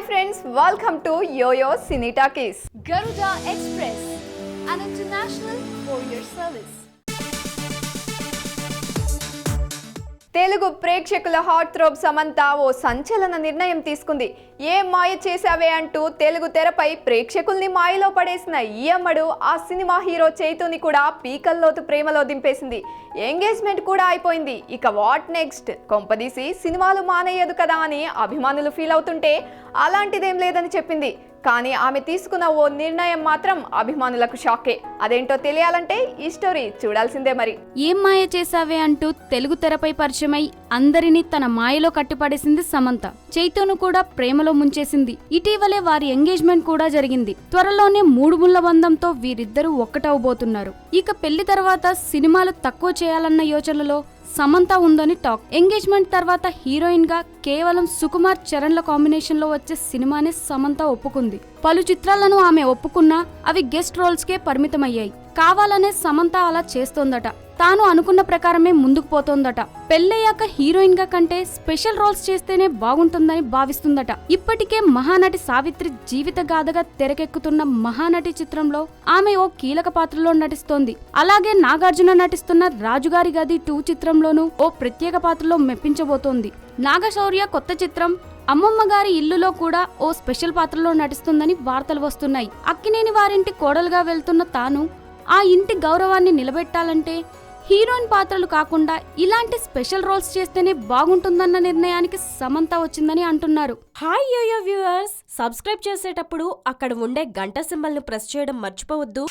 Hi friends, welcome to YoYo Cine Talkies. Garuda Express, an international courier service. Telugu ప్రేక్షకుల hot throb Samantha ఓ సంచలన నిర్ణయం తీసుకుంది. ఏం మాయ చేశావే అంటూ తెలుగు తెరపై ప్రేక్షకుల్ని మాయలో పడేసిన ఈ అమ్మడు ఆ సినిమా హీరో చైతుని కూడా పీకల్లోతు ప్రేమలో దింపేసింది. ఎంగేజ్మెంట్ కూడా అయిపోయింది. ఇక వాట్ నెక్స్ట్ కొంపదీసి సినిమాలు మానేయదు కదా అని అభిమానులు ఫీల్ అవుతుంటే అలాంటిదేం లేదని చెప్పింది. కానీ ఆమె తీసుకున్న ఓ నిర్ణయం మాత్రం అభిమానులకు షాకే. అదేంటో తెలియాలంటే ఈ స్టోరీ చూడాల్సిందే మరి. ఏం మాయ చేశావే అంటూ తెలుగు తెరపై పరిచయమై అందరినీ తన మాయలో కట్టిపడేసింది సమంత. చైతోను కూడా ప్రేమలో ముంచేసింది. ఇటీవలే వారి ఎంగేజ్మెంట్ కూడా జరిగింది. త్వరలోనే మూడు ముళ్ళ బంధంతో వీరిద్దరూ ఒక్కటవబోతున్నారు. ఇక పెళ్ళి తర్వాత సినిమాలు తక్కువ చేయాలన్న యోచనలో సమంత ఉందని టాక్. ఎంగేజ్మెంట్ తర్వాత హీరోయిన్గా కేవలం సుకుమార్ చరణ్ల కాంబినేషన్లో వచ్చే సినిమానే సమంత ఒప్పుకుంది. పలు చిత్రాలను ఆమె ఒప్పుకున్నా అవి గెస్ట్ రోల్స్ కే పరిమితమయ్యాయి. కావాలనే సమంత అలా చేస్తోందట. తాను అనుకున్న ప్రకారమే ముందుకు పోతోందట. పెళ్ళయ్యాక హీరోయిన్గా కంటే స్పెషల్ రోల్స్ చేస్తేనే బాగుంటుందని భావిస్తుందట. ఇప్పటికే మహానటి సావిత్రి జీవిత గాథగా తెరకెక్కుతున్న మహానటి చిత్రంలో ఆమె ఓ కీలక పాత్రలో నటిస్తోంది. అలాగే నాగార్జున నటిస్తున్న రాజుగారి గది టూ చిత్రంలోనూ ఓ ప్రత్యేక పాత్రలో మెప్పించబోతోంది. నాగశౌర్య కొత్త చిత్రం అమ్మమ్మ గారి ఇల్లులో కూడా ఓ స్పెషల్ పాత్రలో నటిస్తుందని వార్తలు వస్తున్నాయి. అక్కినేని వారింటి కోడలుగా వెళ్తున్న తాను ఆ ఇంటి గౌరవాన్ని నిలబెట్టాలంటే హీరోయిన్ పాత్రలు కాకుండా ఇలాంటి స్పెషల్ రోల్స్ చేస్తేనే బాగుంటుందన్న నిర్ణయానికి సమంత వచ్చిందని అంటున్నారు. Hi yo-yo viewers. సబ్స్క్రైబ్ చేసేటప్పుడు అక్కడ ఉండే గంట సింబల్ను ప్రెస్ చేయడం మర్చిపోవద్దు.